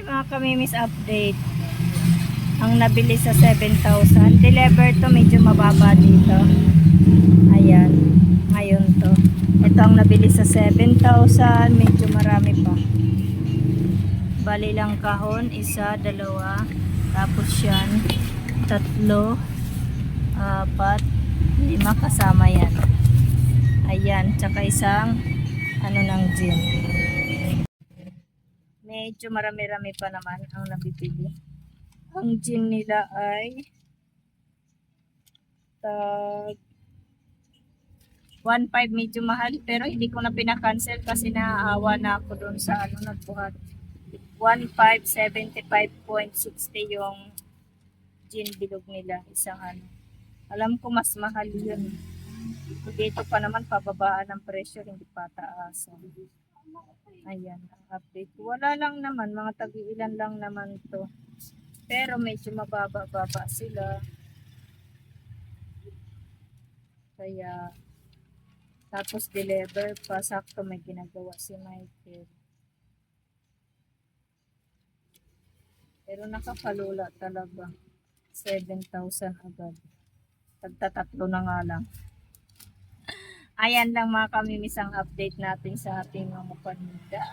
Ay, mga kamimis update. Ang nabili sa 7,000. Deliver to, medyo mababa dito. Ayan. Ngayon to. Ito ang nabili sa 7,000. Medyo marami pa. Bali lang kahon. Isa, dalawa. Tapos yan. Tatlo. Apat. Lima kasama yan. Ayan. Tsaka isang ano ng gin. Medyo marami-rami pa naman ang nabibili. Ang gin nila ay tag 1.5 medyo mahal pero hindi ko na pinakancel kasi naaawa na ako doon sa ano nagbuhat. 1.575.60 yung gin bilog nila isang ano. Alam ko mas mahal yun. Dito pa naman pababaan ng presyo hindi pa taasan. Ayan, update. Wala lang naman, mga tag-ilan lang naman to. Pero medyo mababa-baba sila. Kaya, tapos deliver pa, sakto may ginagawa si Michael. Pero nakakalula talaga. 7,000 agad. Tagtatatlo na nga lang. Ayan lang mga kamimisang update natin sa ating mga paninda.